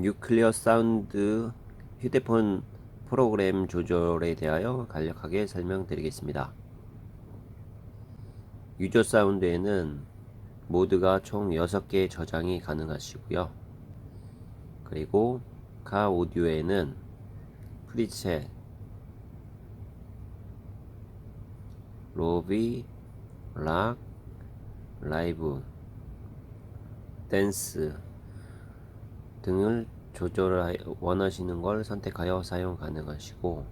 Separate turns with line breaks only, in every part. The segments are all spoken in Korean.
뉴클리어 사운드 휴대폰 프로그램 조절에 대하여 간략하게 설명드리겠습니다. 유저 사운드에는 모드가 총 6개 저장이 가능하시고요. 그리고 가 오디오에는 프리셋, 로비, 락, 라이브, 댄스 등을 조절하 원하시는 걸 선택하여 사용 가능하시고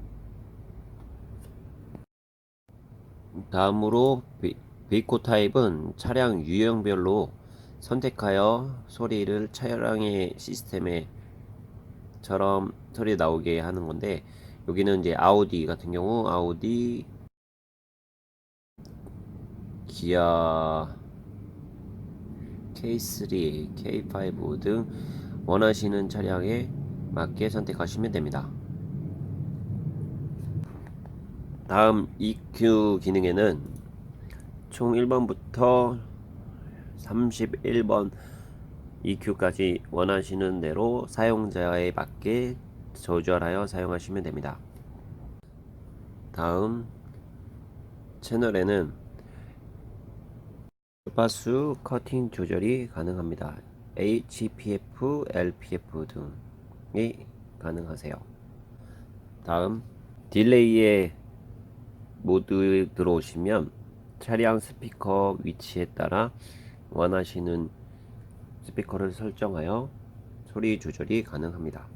다음으로 비- 베이코 타입은 차량 유형별로 선택하여 소리를 차량의 시스템에 처럼 소리 나오게 하는 건데 여기는 이제 아우디 같은 경우 아우디 기아 K3, K5 등 원하시는 차량에 맞게 선택하시면 됩니다. 다음 EQ 기능에는 총 1번부터 31번 EQ까지 원하시는 대로 사용자에 맞게 조절하여 사용하시면 됩니다. 다음 채널에는 주파수 커팅 조절이 가능합니다. HPF, LPF 등이 가능하세요. 다음 딜레이의 모드 들어오시면 차량 스피커 위치에 따라 원하시는 스피커를 설정하여 소리 조절이 가능합니다.